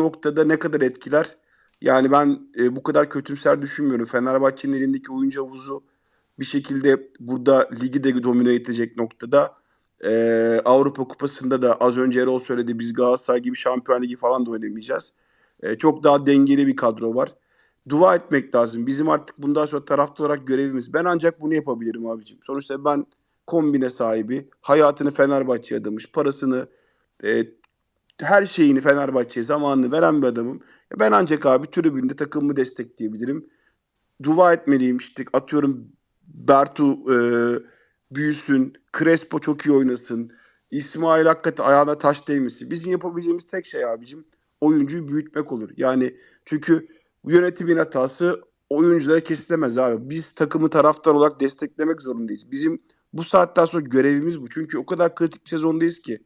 noktada ne kadar etkiler? Yani ben e, bu kadar kötümser düşünmüyorum. Fenerbahçe'nin elindeki oyuncu havuzu bir şekilde burada ligi de domine edecek noktada. E, Avrupa Kupası'nda da az önce Erol söyledi biz Galatasaray gibi Şampiyon Ligi falan da oynamayacağız. E, çok daha dengeli bir kadro var. Dua etmek lazım. Bizim artık bundan sonra taraftar olarak görevimiz. Ben ancak bunu yapabilirim abicim. Sonuçta ben kombine sahibi, hayatını Fenerbahçe'ye adamış, parasını e, her şeyini Fenerbahçe'ye zamanını veren bir adamım. Ben ancak abi tribünde takımımı destekleyebilirim. Dua etmeliyim işte atıyorum Bertu e, büyüsün, Crespo çok iyi oynasın, İsmail hakikaten ayağına taş değmesin. Bizim yapabileceğimiz tek şey abicim oyuncuyu büyütmek olur. Yani çünkü yönetimin hatası oyunculara kesilemez abi. Biz takımı taraftar olarak desteklemek zorundayız. Bizim bu saatten sonra görevimiz bu. Çünkü o kadar kritik bir sezondayız ki.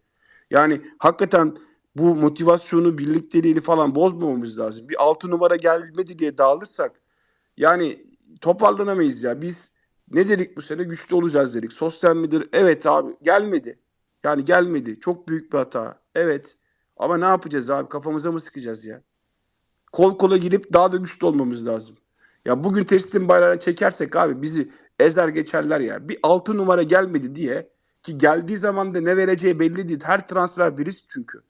Yani hakikaten bu motivasyonu, birlikteliğini falan bozmamamız lazım. Bir altı numara gelmedi diye dağılırsak yani toparlanamayız ya. Biz ne dedik bu sene? Güçlü olacağız dedik. Sosyal midir? Evet abi gelmedi. Yani gelmedi. Çok büyük bir hata. Evet. Ama ne yapacağız abi? Kafamıza mı sıkacağız ya? Kol kola girip daha da güçlü olmamız lazım. Ya bugün testin bayrağını çekersek abi bizi ezer geçerler ya. Bir altı numara gelmedi diye ki geldiği zaman da ne vereceği belli değil. Her transfer bir risk çünkü.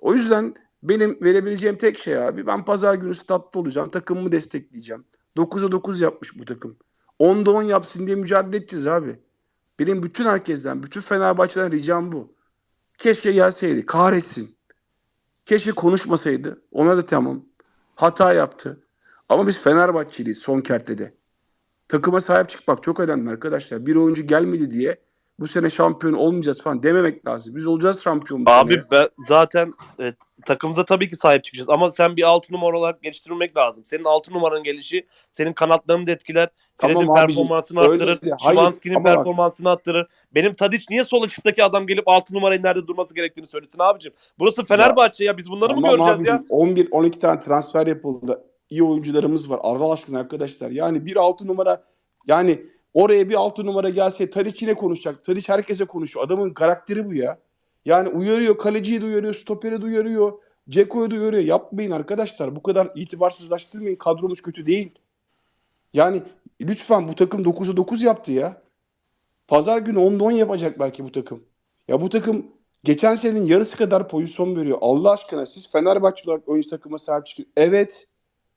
O yüzden benim verebileceğim tek şey abi ben pazar günü statta olacağım. Takımımı destekleyeceğim. 9'a 9 yapmış bu takım. 10'da 10 yapsın diye mücadele edeceğiz abi. Benim bütün herkesten, bütün Fenerbahçe'den ricam bu. Keşke gelseydi. Kahretsin. Keşke konuşmasaydı. Ona da tamam. Hata yaptı. Ama biz Fenerbahçeliyiz son kertede. Takıma sahip çıkmak çok önemli arkadaşlar. Bir oyuncu gelmedi diye bu sene şampiyon olmayacağız falan dememek lazım. Biz olacağız şampiyon. Abi ya. ben zaten e, takımıza tabii ki sahip çıkacağız ama sen bir 6 numara olarak geliştirmek lazım. Senin 6 numaranın gelişi senin kanatlarını da etkiler. Tamam Fred'in abicim, performansını arttırır. Şimanski'nin ama bak- performansını arttırır. Benim Tadic niye sol açıktaki adam gelip 6 numarayı nerede durması gerektiğini söylesin abicim. Burası Fenerbahçe ya, biz bunları mı Tamam göreceğiz ya? abicim, 11 12 tane transfer yapıldı. İyi oyuncularımız var. Allah aşkına arkadaşlar. Yani bir 6 numara yani oraya bir 6 numara gelse Tadic yine konuşacak. Tadic herkese konuşuyor. Adamın karakteri bu ya. Yani uyarıyor, kaleciyi de uyarıyor, stoperi de uyarıyor, Ceko'yu da uyarıyor. Yapmayın arkadaşlar. Bu kadar itibarsızlaştırmayın. Kadromuz kötü değil. Yani lütfen bu takım 9'a 9 yaptı ya. Pazar günü 10'da 10 yapacak belki bu takım. Ya bu takım geçen senenin yarısı kadar pozisyon veriyor. Allah aşkına siz Fenerbahçe olarak oyuncu takıma sahip çıkın. Evet.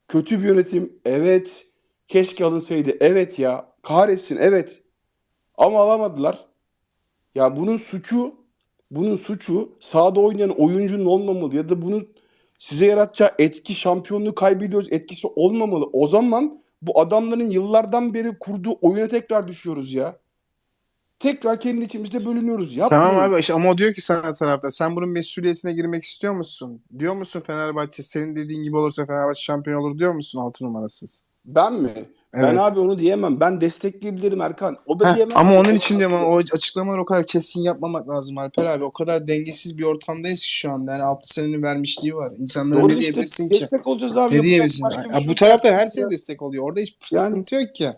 Kötü bir yönetim. Evet. Keşke alınsaydı. Evet ya. Kahretsin. Evet. Ama alamadılar. Ya bunun suçu bunun suçu sahada oynayan oyuncunun olmamalı ya da bunu size yaratacağı etki şampiyonluğu kaybediyoruz etkisi olmamalı. O zaman bu adamların yıllardan beri kurduğu oyuna tekrar düşüyoruz ya. Tekrar kendi içimizde bölünüyoruz. Yapmayın. Tamam abi işte ama o diyor ki sana tarafta sen bunun mesuliyetine girmek istiyor musun? Diyor musun Fenerbahçe senin dediğin gibi olursa Fenerbahçe şampiyon olur diyor musun 6 numarasız? Ben mi? Ben Evet. abi onu diyemem. Ben destekleyebilirim Erkan. O da Heh, diyemem. ama onun için diyorum ama o açıklamaları o kadar keskin yapmamak lazım Alper abi. O kadar dengesiz bir ortamdayız ki şu anda. Yani 6 senenin vermişliği var. İnsanlara Doğru ne işte, diyebilirsin ki? Destek olacağız abi. Ne diyebilirsin? Ya şey bu yok. taraftar her sene destek oluyor. Orada hiç Yani- sıkıntı yok ki.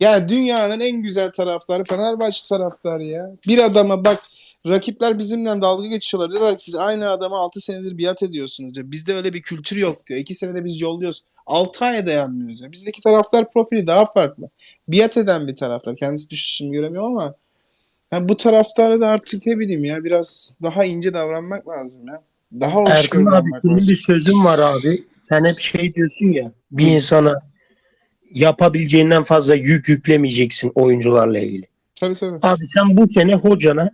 Yani dünyanın en güzel taraftarı Fenerbahçe taraftarı ya. Bir adama bak rakipler bizimle dalga geçiyorlar. Diyorlar ki siz aynı adama 6 senedir biat ediyorsunuz diyor. Bizde öyle bir kültür yok diyor. 2 senede biz yolluyoruz. 6 aya dayanmıyor diyor. Bizdeki taraftar profili daha farklı. Biat eden bir taraftar. Kendisi düşüşünü göremiyor ama yani bu taraftarı da artık ne bileyim ya biraz daha ince davranmak lazım ya. Daha hoş Erkan abi senin lazım. bir sözün var abi. Sen hep şey diyorsun ya bir insana yapabileceğinden fazla yük yüklemeyeceksin oyuncularla ilgili. Tabii tabii. Abi sen bu sene hocana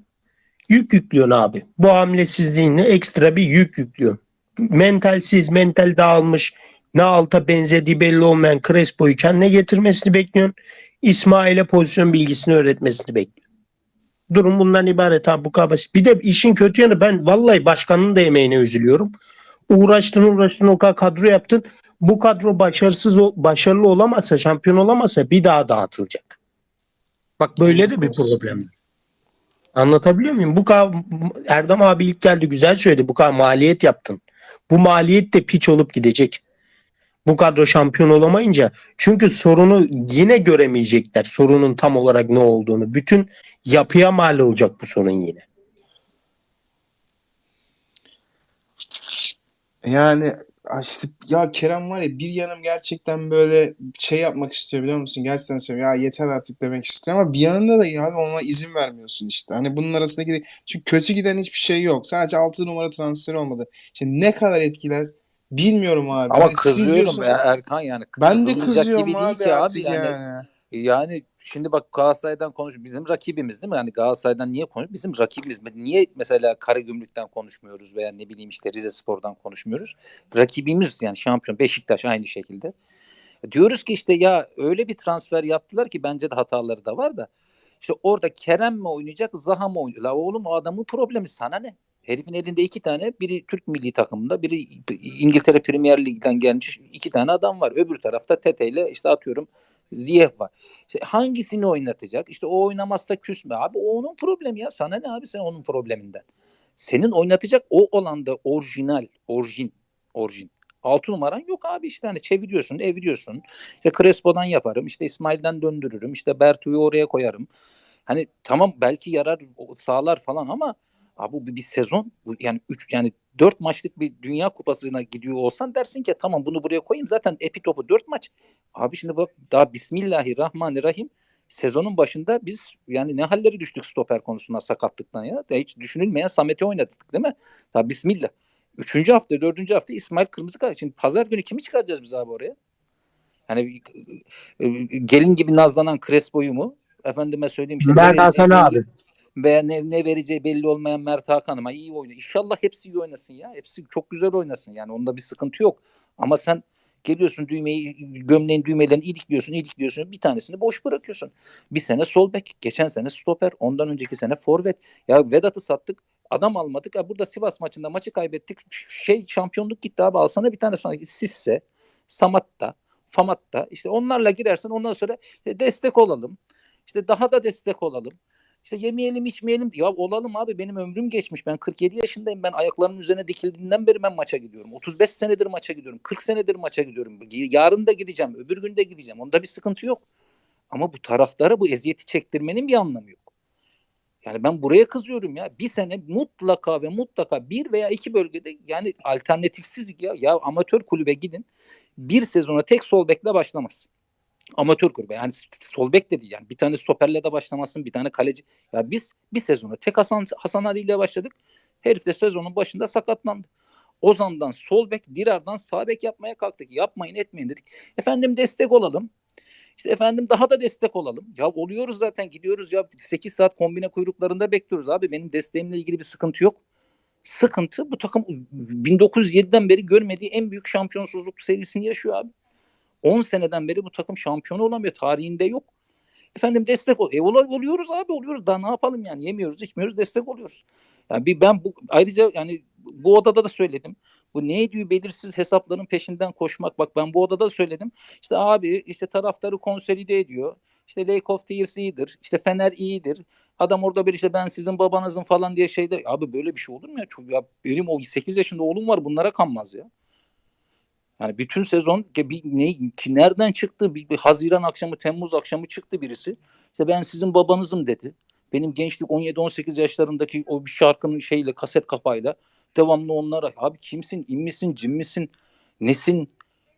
yük yüklüyorsun abi. Bu hamlesizliğinle ekstra bir yük yüklüyorsun. Mentalsiz, mental dağılmış, ne alta benzediği belli olmayan Crespo'yu kendine getirmesini bekliyorsun. İsmail'e pozisyon bilgisini öğretmesini bekliyorsun. Durum bundan ibaret abi bu kadar basit. Bir de işin kötü yanı ben vallahi başkanın da emeğine üzülüyorum. Uğraştın uğraştın o kadar kadro yaptın. Bu kadro başarısız başarılı olamazsa şampiyon olamazsa bir daha dağıtılacak. Bak böyle de bir problem. Anlatabiliyor muyum? Bu kadar Erdem abi ilk geldi güzel söyledi. Bu kadar maliyet yaptın. Bu maliyet de piç olup gidecek. Bu kadro şampiyon olamayınca çünkü sorunu yine göremeyecekler. Sorunun tam olarak ne olduğunu. Bütün yapıya mal olacak bu sorun yine. Yani işte ya Kerem var ya bir yanım gerçekten böyle şey yapmak istiyor biliyor musun? Gerçekten söylüyorum ya yeter artık demek istiyor ama bir yanında da ya ona izin vermiyorsun işte. Hani bunun arasındaki çünkü kötü giden hiçbir şey yok. Sadece 6 numara transferi olmadı. İşte ne kadar etkiler bilmiyorum abi. Ama siz kızıyorum ya Erkan yani. ben de kızıyorum gibi değil abi ki artık yani. yani. Yani şimdi bak Galatasaray'dan konuş bizim rakibimiz değil mi? Yani Galatasaray'dan niye konuş? Bizim rakibimiz. Niye mesela Karagümrük'ten konuşmuyoruz veya ne bileyim işte Rize Spor'dan konuşmuyoruz? Rakibimiz yani şampiyon Beşiktaş aynı şekilde. Diyoruz ki işte ya öyle bir transfer yaptılar ki bence de hataları da var da. İşte orada Kerem mi oynayacak, Zaha mı oynayacak? La oğlum o adamın problemi sana ne? Herifin elinde iki tane, biri Türk milli takımında, biri İngiltere Premier Lig'den gelmiş iki tane adam var. Öbür tarafta Tete ile işte atıyorum Ziyeh var. İşte hangisini oynatacak? İşte o oynamazsa küsme. Abi o onun problemi ya. Sana ne abi sen onun probleminden? Senin oynatacak o olanda orijinal, orijin, orijin. Altı numaran yok abi işte hani çeviriyorsun, eviriyorsun. İşte Crespo'dan yaparım, işte İsmail'den döndürürüm, işte Bertu'yu oraya koyarım. Hani tamam belki yarar sağlar falan ama abi bu bir, sezon bu yani 3 yani 4 maçlık bir dünya kupasına gidiyor olsan dersin ki tamam bunu buraya koyayım zaten epi topu 4 maç. Abi şimdi bak daha Bismillahirrahmanirrahim sezonun başında biz yani ne halleri düştük stoper konusunda sakatlıktan ya. ya hiç düşünülmeyen Samet'i oynadık değil mi? Ya Bismillah. Üçüncü hafta, dördüncü hafta İsmail kırmızı kart. Şimdi pazar günü kimi çıkaracağız biz abi oraya? Hani e, gelin gibi nazlanan Crespo'yu mu? Efendime söyleyeyim işte. Mert vereceği abi. Veya ne, ne vereceği belli olmayan Mert Hakan ama iyi oynuyor. İnşallah hepsi iyi oynasın ya. Hepsi çok güzel oynasın. Yani onda bir sıkıntı yok. Ama sen geliyorsun düğmeyi, gömleğin düğmelerini ilikliyorsun, ilikliyorsun. Bir tanesini boş bırakıyorsun. Bir sene sol bek, geçen sene stoper, ondan önceki sene forvet. Ya Vedat'ı sattık, adam almadık. Ya burada Sivas maçında maçı kaybettik. Şey şampiyonluk gitti abi. Alsana bir tane sana. Sisse, Samatta, Famatta. İşte onlarla girersen ondan sonra destek olalım. İşte daha da destek olalım. İşte yemeyelim içmeyelim. Ya olalım abi benim ömrüm geçmiş. Ben 47 yaşındayım. Ben ayaklarımın üzerine dikildiğinden beri ben maça gidiyorum. 35 senedir maça gidiyorum. 40 senedir maça gidiyorum. Yarın da gideceğim. Öbür gün de gideceğim. Onda bir sıkıntı yok. Ama bu taraftara bu eziyeti çektirmenin bir anlamı yok. Yani ben buraya kızıyorum ya. Bir sene mutlaka ve mutlaka bir veya iki bölgede yani alternatifsiz ya. Ya amatör kulübe gidin. Bir sezona tek sol bekle başlamaz. Amatör kulübe yani sol bek de değil yani bir tane stoperle de başlamasın bir tane kaleci. Ya biz bir sezona tek Hasan, Hasan Ali ile başladık. Herif de sezonun başında sakatlandı. Ozan'dan sol bek, Dirar'dan sağ bek yapmaya kalktık. Yapmayın etmeyin dedik. Efendim destek olalım. İşte efendim daha da destek olalım. Ya oluyoruz zaten gidiyoruz ya 8 saat kombine kuyruklarında bekliyoruz abi. Benim desteğimle ilgili bir sıkıntı yok. Sıkıntı bu takım 1907'den beri görmediği en büyük şampiyonsuzluk serisini yaşıyor abi. 10 seneden beri bu takım şampiyon olamıyor. Tarihinde yok. Efendim destek ol. E ol- oluyoruz abi oluyoruz. Daha ne yapalım yani? Yemiyoruz, içmiyoruz, destek oluyoruz. Yani bir ben bu ayrıca yani bu odada da söyledim. Bu neydi belirsiz hesapların peşinden koşmak. Bak ben bu odada da söyledim. İşte abi işte taraftarı konsolide ediyor. İşte Lake of Tears iyidir. İşte Fener iyidir. Adam orada bir işte ben sizin babanızın falan diye şeyler. Abi böyle bir şey olur mu ya? Çünkü ya benim o 8 yaşında oğlum var bunlara kanmaz ya. Yani bütün sezon bir ne ki nereden çıktı? Bir, bir Haziran akşamı, Temmuz akşamı çıktı birisi. İşte ben sizin babanızım dedi. Benim gençlik 17-18 yaşlarındaki o bir şarkının şeyle kaset kapağıyla devamlı onlara abi kimsin, in misin, cin misin, nesin?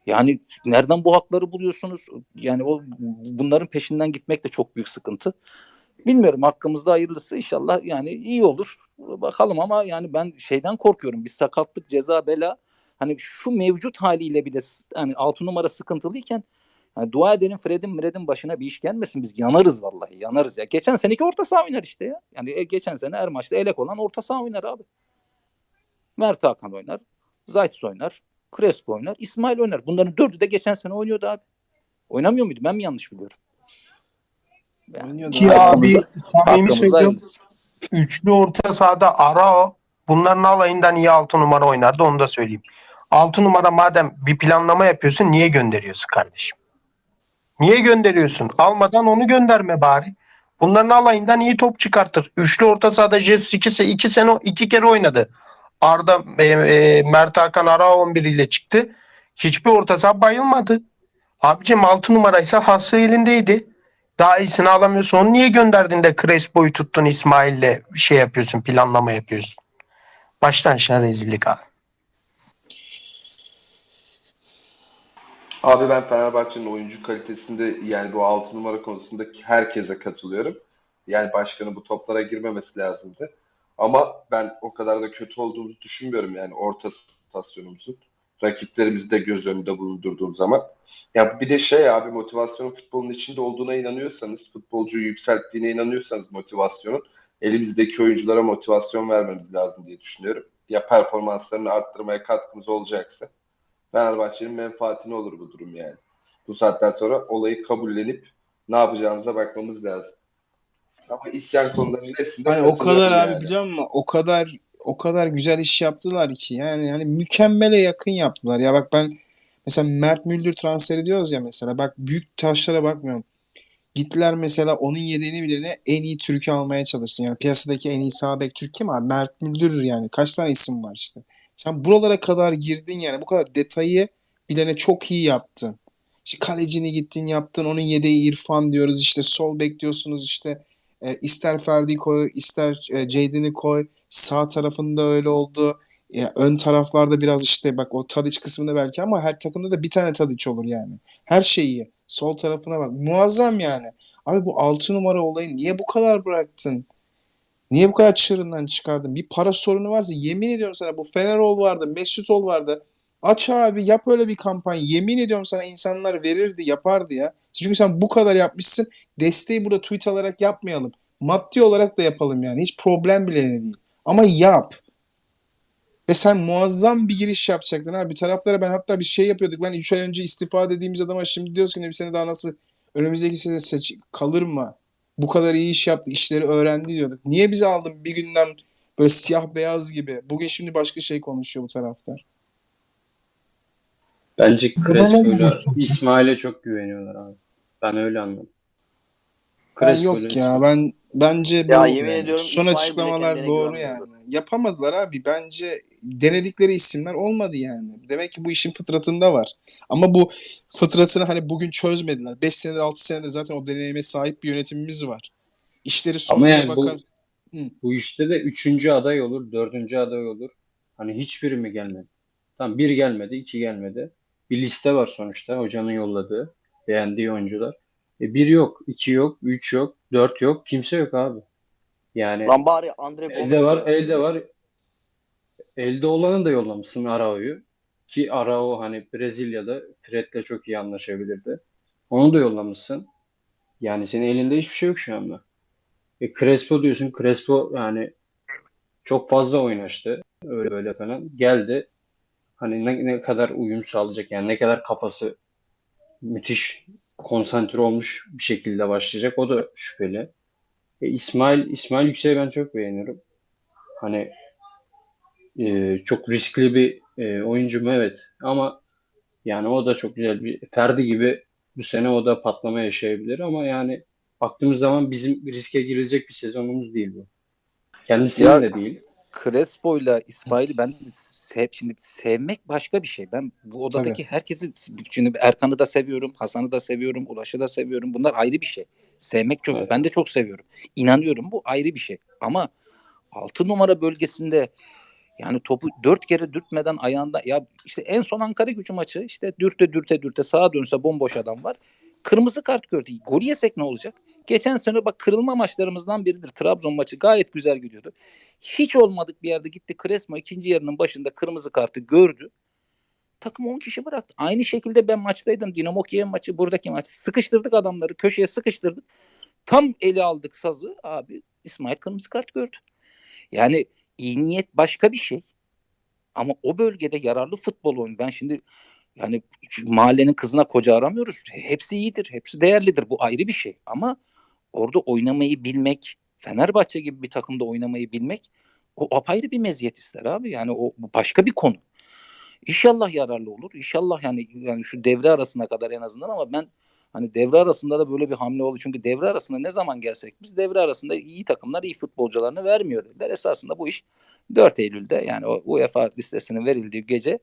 Yani nereden bu hakları buluyorsunuz? Yani o bunların peşinden gitmek de çok büyük sıkıntı. Bilmiyorum hakkımızda hayırlısı inşallah yani iyi olur. Bakalım ama yani ben şeyden korkuyorum. Bir sakatlık, ceza, bela hani şu mevcut haliyle bile hani 6 numara sıkıntılıyken hani dua edelim Fred'in Fred'in başına bir iş gelmesin biz yanarız vallahi yanarız ya. Geçen seneki orta saha oynar işte ya. Yani e, geçen sene her maçta elek olan orta saha oynar abi. Mert Hakan oynar. Zayt oynar. Crespo oynar. İsmail oynar. Bunların dördü de geçen sene oynuyordu abi. Oynamıyor muydu? Ben mi yanlış biliyorum? Yani Oynuyordu Ki abi samimi söylüyorum. Üçlü orta sahada Arao bunların alayından iyi 6 numara oynardı onu da söyleyeyim. 6 numara madem bir planlama yapıyorsun niye gönderiyorsun kardeşim? Niye gönderiyorsun? Almadan onu gönderme bari. Bunların alayından iyi top çıkartır. Üçlü orta sahada Jesus 2, iki sene iki kere oynadı. Arda e, e, Mert Hakan Arao 11 ile çıktı. Hiçbir orta saha bayılmadı. Abicim 6 numaraysa hası elindeydi. Daha iyisini alamıyorsun. Onu niye gönderdin de Crespo'yu tuttun İsmail'le şey yapıyorsun, planlama yapıyorsun. Baştan aşağı rezillik abi. Abi ben Fenerbahçe'nin oyuncu kalitesinde yani bu 6 numara konusunda herkese katılıyorum. Yani başkanın bu toplara girmemesi lazımdı. Ama ben o kadar da kötü olduğumuzu düşünmüyorum yani orta stasyonumuzun. Rakiplerimizi de göz önünde bulundurduğum zaman. Ya bir de şey abi motivasyonun futbolun içinde olduğuna inanıyorsanız, futbolcuyu yükselttiğine inanıyorsanız motivasyonun elimizdeki oyunculara motivasyon vermemiz lazım diye düşünüyorum. Ya performanslarını arttırmaya katkımız olacaksa Fenerbahçe'nin menfaatine olur bu durum yani. Bu saatten sonra olayı kabullenip ne yapacağımıza bakmamız lazım. Ama isyan konularının hepsinde Hani o kadar abi yani. biliyor musun? O kadar o kadar güzel iş yaptılar ki yani hani mükemmele yakın yaptılar. Ya bak ben mesela Mert Müldür transferi diyoruz ya mesela bak büyük taşlara bakmıyorum. Gittiler mesela onun yedeğini bilene en iyi Türk'ü almaya çalışsın. Yani piyasadaki en iyi sağ bek Türk kim abi? Mert Müldür yani. Kaç tane isim var işte. Sen buralara kadar girdin yani. Bu kadar detayı bilene çok iyi yaptın. İşte kalecini gittin yaptın. Onun yedeği İrfan diyoruz. işte sol bek diyorsunuz işte. E, ister Ferdi koy, ister e, Jaden'i koy. Sağ tarafında öyle oldu. Ya, ön taraflarda biraz işte bak o Tadic kısmında belki ama her takımda da bir tane Tadic olur yani. Her şeyi. Sol tarafına bak. Muazzam yani. Abi bu 6 numara olayı niye bu kadar bıraktın? Niye bu kadar çığırından çıkardın? Bir para sorunu varsa yemin ediyorum sana bu Fenerol vardı, Mesutol vardı. Aç abi yap öyle bir kampanya. Yemin ediyorum sana insanlar verirdi, yapardı ya. Çünkü sen bu kadar yapmışsın. Desteği burada tweet alarak yapmayalım. Maddi olarak da yapalım yani. Hiç problem bile değil. Ama yap. Ve sen muazzam bir giriş yapacaktın ha. Bir taraflara ben hatta bir şey yapıyorduk. Lan 3 ay önce istifa dediğimiz adama şimdi diyoruz ki ne bir sene daha nasıl önümüzdeki sene seç kalır mı? Bu kadar iyi iş yaptı, işleri öğrendi diyorduk. Niye bizi aldın bir günden böyle siyah beyaz gibi? Bugün şimdi başka şey konuşuyor bu taraftar. Bence Crespo'yla. İsmail'e çok güveniyorlar abi. Ben öyle anladım. Ben Crespo'yla yok ya ben bence bu Ya yemin ediyorum son İsmail açıklamalar doğru yani. Yapamadılar abi. Bence denedikleri isimler olmadı yani. Demek ki bu işin fıtratında var. Ama bu fıtratını hani bugün çözmediler. 5 senedir 6 senedir zaten o deneyime sahip bir yönetimimiz var. İşleri sonuna yani bu- bakar. Bu işte de üçüncü aday olur, dördüncü aday olur. Hani hiçbiri mi gelmedi? Tamam bir gelmedi, iki gelmedi. Bir liste var sonuçta hocanın yolladığı, beğendiği oyuncular. E bir yok, iki yok, üç yok, dört yok, kimse yok abi. Yani Lan bari Andre elde Gomes var, elde var. Elde olanı da yollamışsın Arao'yu. Ki Arao hani Brezilya'da Fred'le çok iyi anlaşabilirdi. Onu da yollamışsın. Yani senin elinde hiçbir şey yok şu anda. E Crespo diyorsun. Crespo yani çok fazla oynaştı. Öyle böyle falan. Geldi. Hani ne, ne kadar uyum sağlayacak yani ne kadar kafası müthiş konsantre olmuş bir şekilde başlayacak. O da şüpheli. E, İsmail İsmail Yüksek'i ben çok beğeniyorum. Hani e, çok riskli bir e, oyuncu mu? Evet. Ama yani o da çok güzel bir Ferdi gibi bu sene o da patlama yaşayabilir ama yani baktığımız zaman bizim riske girecek bir sezonumuz değil bu. Kendisinin Ya- de değil. Crespo'yla İsmail'i ben sev, şimdi sevmek başka bir şey. Ben bu odadaki herkesi şimdi Erkan'ı da seviyorum, Hasan'ı da seviyorum, Ulaş'ı da seviyorum. Bunlar ayrı bir şey. Sevmek çok. Evet. Ben de çok seviyorum. İnanıyorum bu ayrı bir şey. Ama 6 numara bölgesinde yani topu dört kere dürtmeden ayağında ya işte en son Ankara gücü maçı işte dürte dürte dürte sağa dönse bomboş adam var. Kırmızı kart gördü. Gol yesek ne olacak? Geçen sene bak kırılma maçlarımızdan biridir. Trabzon maçı gayet güzel gidiyordu. Hiç olmadık bir yerde gitti Crespo ikinci yarının başında kırmızı kartı gördü. Takım 10 kişi bıraktı. Aynı şekilde ben maçtaydım. Dinamo Kiev maçı, buradaki maçı. Sıkıştırdık adamları. Köşeye sıkıştırdık. Tam eli aldık sazı. Abi İsmail kırmızı kart gördü. Yani iyi niyet başka bir şey. Ama o bölgede yararlı futbol oyunu. Ben şimdi yani mahallenin kızına koca aramıyoruz. Hepsi iyidir. Hepsi değerlidir. Bu ayrı bir şey. Ama orada oynamayı bilmek, Fenerbahçe gibi bir takımda oynamayı bilmek o apayrı bir meziyet ister abi. Yani o başka bir konu. İnşallah yararlı olur. İnşallah yani yani şu devre arasına kadar en azından ama ben hani devre arasında da böyle bir hamle oldu. Çünkü devre arasında ne zaman gelsek biz devre arasında iyi takımlar iyi futbolcularını vermiyor dediler. Esasında bu iş 4 Eylül'de yani o UEFA listesinin verildiği gece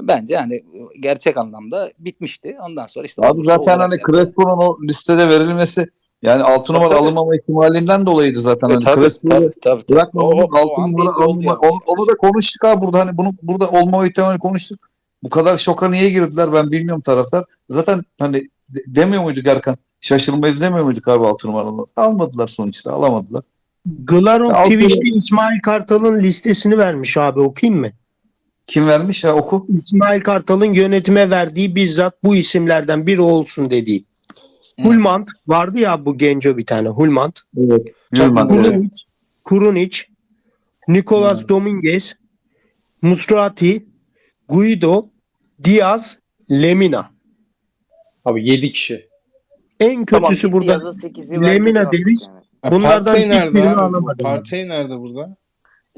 bence yani gerçek anlamda bitmişti. Ondan sonra işte Abi zaten hani. Crespo'nun o listede verilmesi yani 6 Tabii, numara tabii. alınmama ihtimalinden dolayıydı zaten. E, Hani tabii, tabii, tabii, tabii. o 6 an numara alınma. Onu, onu da konuştuk abi burada hani bunu burada olmama ihtimali konuştuk. Bu kadar şoka niye girdiler ben bilmiyorum taraftar. Zaten hani de- demiyor muyduk Erkan? Şaşırmayız demiyor muyduk abi 6 numaralı? Almadılar sonuçta alamadılar. Glarov Altı- Twitch'te İsmail Kartal'ın listesini vermiş abi okuyayım mı? Kim vermiş ya oku. İsmail Kartal'ın yönetime verdiği bizzat bu isimlerden biri olsun dediği. Hı. Hulmant vardı ya bu genco bir tane Hulmant. Evet. Yılmaz, mantıklı. evet. Kurunic, Kurunic, Nicolas Hmm. Dominguez, Musrati, Guido, Diaz, Lemina. Abi 7 kişi. En kötüsü burada 8'i verdik Lemina yani. Ha, Bunlardan Partey nerede hiçbirini abi? alamadım. Partey nerede burada?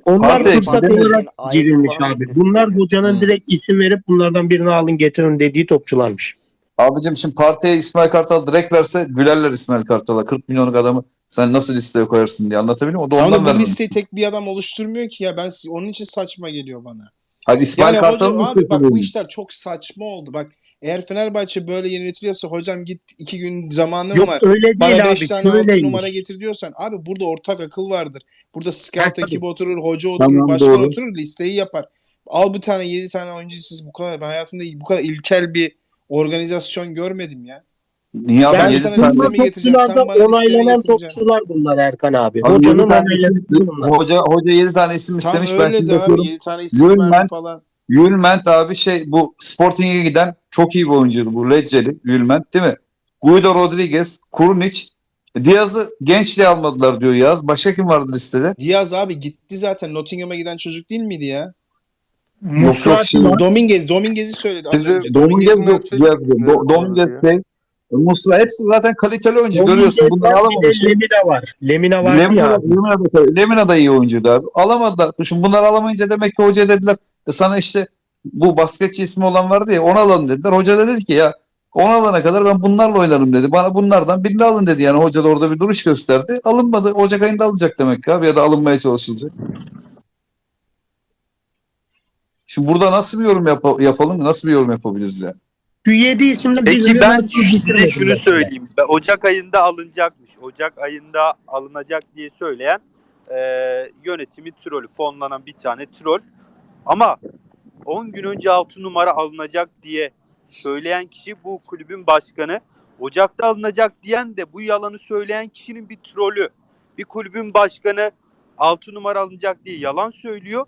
Onlar Partey, fırsat Partey. olarak Ayak girilmiş kullanma abi. Bunlar hocanın Hmm. direkt isim verip bunlardan birini alın getirin dediği topçularmış. Abicim şimdi partiye İsmail Kartal direkt verse gülerler İsmail Kartal'a. 40 milyonluk adamı sen nasıl listeye koyarsın diye anlatabiliyor muyum? O da Tamam ondan da bu vermedi. listeyi tek bir adam oluşturmuyor ki ya ben onun için saçma geliyor bana. Hadi İsmail Yani Kartal'ın hoca, abi bak bu işler çok saçma oldu. Bak eğer Fenerbahçe böyle yönetiliyorsa hocam git iki gün zamanım Yok var. öyle Bana değil 5 abi. tane 6 Şöyleymiş. numara getir diyorsan abi burada ortak akıl vardır. Burada scout ekibi oturur, hoca oturur, Tamam, başkan doğru. oturur, listeyi yapar. Al bir tane 7 tane oyuncu siz bu kadar ben hayatımda bu kadar ilkel bir organizasyon görmedim ya. Niye abi? Ben Yedi sana tane- listemi Bunlar getireceğim, sen topçularda bana listeni onaylanan getireceksin. topçular bunlar Erkan abi. Abi Hocanın isim- bunlar. Hoca, hoca 7 tane isim Tam istemiş. Ben öyle şimdi de abi bakıyorum. 7 tane isim verdi falan. Yulment abi şey bu Sporting'e giden çok iyi bir oyuncuydu bu Lecceli Yulment değil mi? Guido Rodriguez, Kurunic, Diaz'ı gençliğe almadılar diyor Yaz. Başka kim vardı listede? Diaz abi gitti zaten Nottingham'a giden çocuk değil miydi ya? Şey- var. Dominguez, Dominguez'i söyledi az Biz de önce. Dominguez yok. Diaz yok. Dominguez şey. Musra hepsi zaten kaliteli oyuncu Dominguez görüyorsun. Bunları var, alamamış. Lemina var. Lemina vardı Lemina, ya. Lemina, da, Lemina da iyi oyuncuydu abi. Alamadılar. Şimdi bunları alamayınca demek ki hoca dediler "E sana işte bu basketçi ismi olan vardı ya onu alalım dediler. Hoca dedi ki ya onu alana kadar ben bunlarla oynarım dedi. Bana bunlardan birini alın dedi. Yani hoca da orada bir duruş gösterdi. Alınmadı. Ocak ayında alınacak demek ki abi ya da alınmaya çalışılacak. Şimdi burada nasıl bir yorum yapa- yapalım? Nasıl bir yorum yapabiliriz ya? Şu 7 isimden Peki ben size şunu söyleyeyim. Ben- Ocak ayında alınacakmış. Ocak ayında alınacak diye söyleyen e, yönetimi trolü. Fonlanan bir tane troll. Ama 10 gün önce 6 numara alınacak diye söyleyen kişi bu kulübün başkanı. Ocak'ta alınacak diyen de bu yalanı söyleyen kişinin bir trolü. Bir kulübün başkanı 6 numara alınacak diye yalan söylüyor.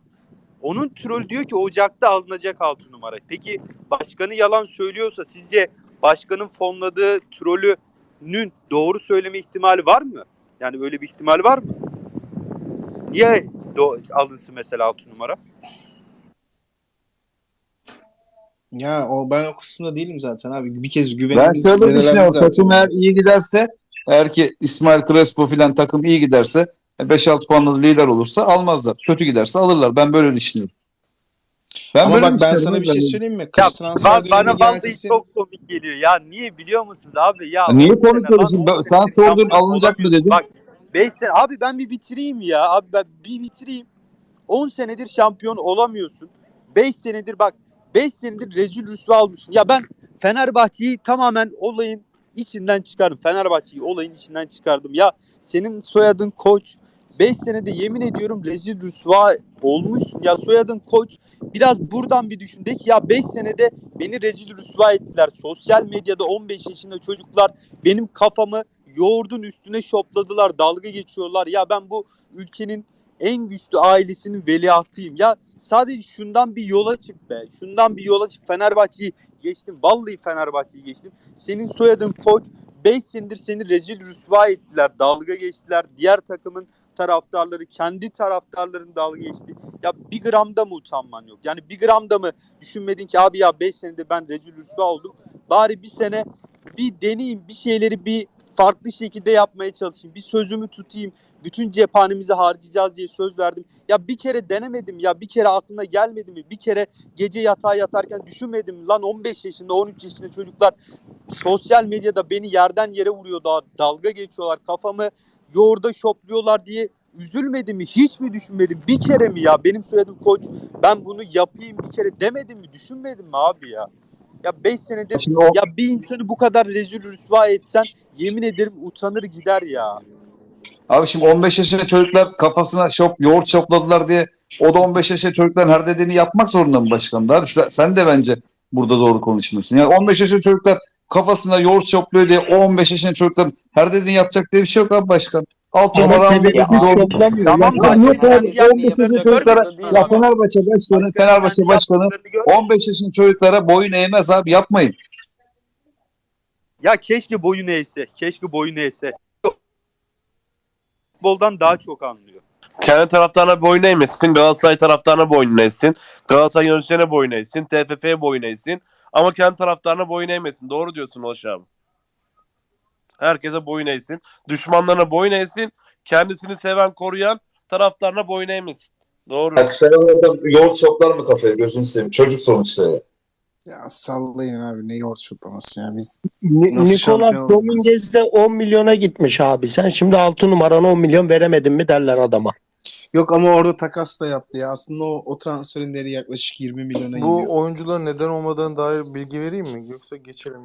Onun troll diyor ki Ocak'ta alınacak 6 numara. Peki başkanı yalan söylüyorsa sizce başkanın fonladığı trolünün doğru söyleme ihtimali var mı? Yani böyle bir ihtimal var mı? Niye do- alınsın mesela 6 numara? Ya o ben o kısımda değilim zaten abi. Bir kez Ben güvenimiz şöyle zedelendi düşünüyorum. zaten. Takım eğer iyi giderse eğer ki İsmail Crespo filan takım iyi giderse 5-6 puanlı lider olursa almazlar. Kötü giderse alırlar. Ben böyle düşünüyorum. Ben Ama böyle bak ben sana bir şey söyleyeyim mi? Ya Kış transfer ba- bana gelsin. çok komik geliyor. Ya niye biliyor musunuz abi? Ya Niye 10 sene komik lan, oluyorsun? 10 Ben- sen sordun, alınacak mı dedin? Bak 5 sene abi ben bir bitireyim ya. Abi ben bir bitireyim. 10 senedir şampiyon olamıyorsun. 5 senedir bak 5 senedir rezil rüsva almışsın. Ya ben Fenerbahçe'yi tamamen olayın içinden çıkardım. Fenerbahçe'yi olayın içinden çıkardım. Ya senin soyadın koç. 5 senede yemin ediyorum rezil rüsva olmuşsun. Ya soyadın koç. Biraz buradan bir düşün. De ki ya 5 senede beni rezil rüsva ettiler. Sosyal medyada 15 yaşında çocuklar benim kafamı yoğurdun üstüne şopladılar. Dalga geçiyorlar. Ya ben bu ülkenin en güçlü ailesinin veliahtıyım. Ya sadece şundan bir yola çık be. Şundan bir yola çık. Fenerbahçe'yi geçtim. Vallahi Fenerbahçe'yi geçtim. Senin soyadın koç. 5 senedir seni rezil rüsva ettiler. Dalga geçtiler. Diğer takımın taraftarları, kendi taraftarların dalga geçti. Ya bir gramda mı utanman yok? Yani bir gramda mı düşünmedin ki abi ya 5 senede ben rezil rüsva oldum. Bari bir sene bir deneyeyim, bir şeyleri bir farklı şekilde yapmaya çalışayım. Bir sözümü tutayım. Bütün cephanemizi harcayacağız diye söz verdim. Ya bir kere denemedim ya. Bir kere aklına gelmedi mi? Bir kere gece yatağa yatarken düşünmedim mi? Lan 15 yaşında 13 yaşında çocuklar sosyal medyada beni yerden yere vuruyorlar. Dalga geçiyorlar. Kafamı yoğurda şopluyorlar diye üzülmedim mi? Hiç mi düşünmedim? Bir kere mi ya? Benim soyadım koç. Ben bunu yapayım bir kere demedim mi? Düşünmedim mi abi ya? Ya 5 senedir Şimdi o, ya bir insanı bu kadar rezil rüsva etsen yemin ederim utanır gider ya. abi şimdi 15 yaşında çocuklar kafasına şop, yoğurt şopladılar diye O da 15 yaşında çocukların her dediğini yapmak zorunda mı başkan? Dar? Sen, sen de bence burada doğru konuşmuyorsun. Yani 15 yaşında çocuklar kafasında yoğurt şopluyor diye o 15 yaşında çocukların her dediğini yapacak diye bir şey yok abi başkan. Alt Ama numara. Tamam Ya yok Ben abi, diğer 15 yaşında çocuklara ya Fenerbahçe başkanı, Fenerbahçe başkanı 15 yaşında çocuklara boyun eğmez abi yapmayın. Ya keşke boyun eğse. Keşke boyun eğse. Futboldan daha çok anlıyor. Kendi taraftarına boyun eğmesin. Galatasaray taraftarına boyun eğsin. Galatasaray yöneticilerine boyun eğsin. TFF'ye boyun eğsin. Ama kendi taraftarına boyun eğmesin. Doğru diyorsun Ulaş abi. Herkese boyun eğsin. Düşmanlarına boyun eğsin. Kendisini seven, koruyan taraftarına boyun eğmesin. Doğru. Oradan yoğurt şoplar mı kafaya gözünü seveyim. Çocuk sonuçta ya. Ya sallayın abi ne yoğurt şutlaması ya biz Nikolas Dominguez de 10 milyona gitmiş abi. Sen şimdi 6 numarana 10 milyon veremedin mi derler adama. Yok ama orada takas da yaptı ya. Aslında o, o transferin değeri yaklaşık 20 milyona Bu iniyor. oyuncuların neden olmadığına dair bilgi vereyim mi? Yoksa geçelim.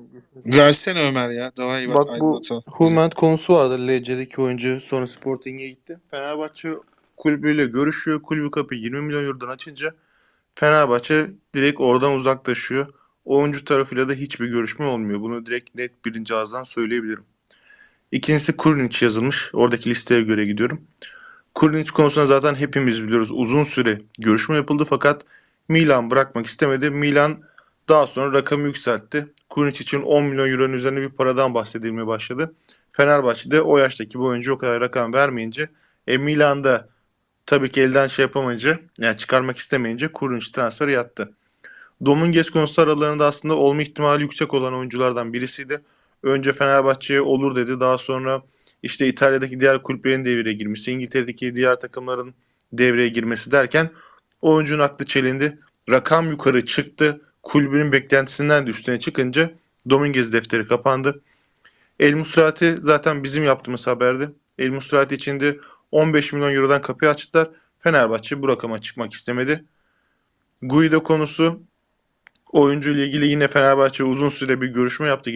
Versene Ömer ya. Daha iyi bak, Bak bu. Hument konusu vardı. LC'deki oyuncu sonra Sporting'e gitti. Fenerbahçe kulübüyle görüşüyor. Kulübü kapıyı 20 milyon eurodan açınca Fenerbahçe direkt oradan uzaklaşıyor. Oyuncu tarafıyla da hiçbir görüşme olmuyor. Bunu direkt net birinci ağızdan söyleyebilirim. İkincisi Kurnic yazılmış. Oradaki listeye göre gidiyorum. Kurnic konusunda zaten hepimiz biliyoruz. Uzun süre görüşme yapıldı fakat Milan bırakmak istemedi. Milan daha sonra rakamı yükseltti. Kurnic için 10 milyon euronun üzerine bir paradan bahsedilmeye başladı. Fenerbahçe'de o yaştaki bu oyuncu o kadar rakam vermeyince e, Milan'da tabii ki elden şey yapamayınca yani çıkarmak istemeyince Kurnic transferi yattı. Dominguez konusu aralarında aslında olma ihtimali yüksek olan oyunculardan birisiydi. Önce Fenerbahçe'ye olur dedi. Daha sonra işte İtalya'daki diğer kulüplerin devreye girmesi, İngiltere'deki diğer takımların devreye girmesi derken oyuncunun aklı çelindi. Rakam yukarı çıktı. Kulübün beklentisinden de üstüne çıkınca Dominguez defteri kapandı. El Musrati zaten bizim yaptığımız haberdi. El Musrati için de 15 milyon eurodan kapıyı açtılar. Fenerbahçe bu rakama çıkmak istemedi. Guido konusu oyuncu ile ilgili yine Fenerbahçe uzun süre bir görüşme yaptı.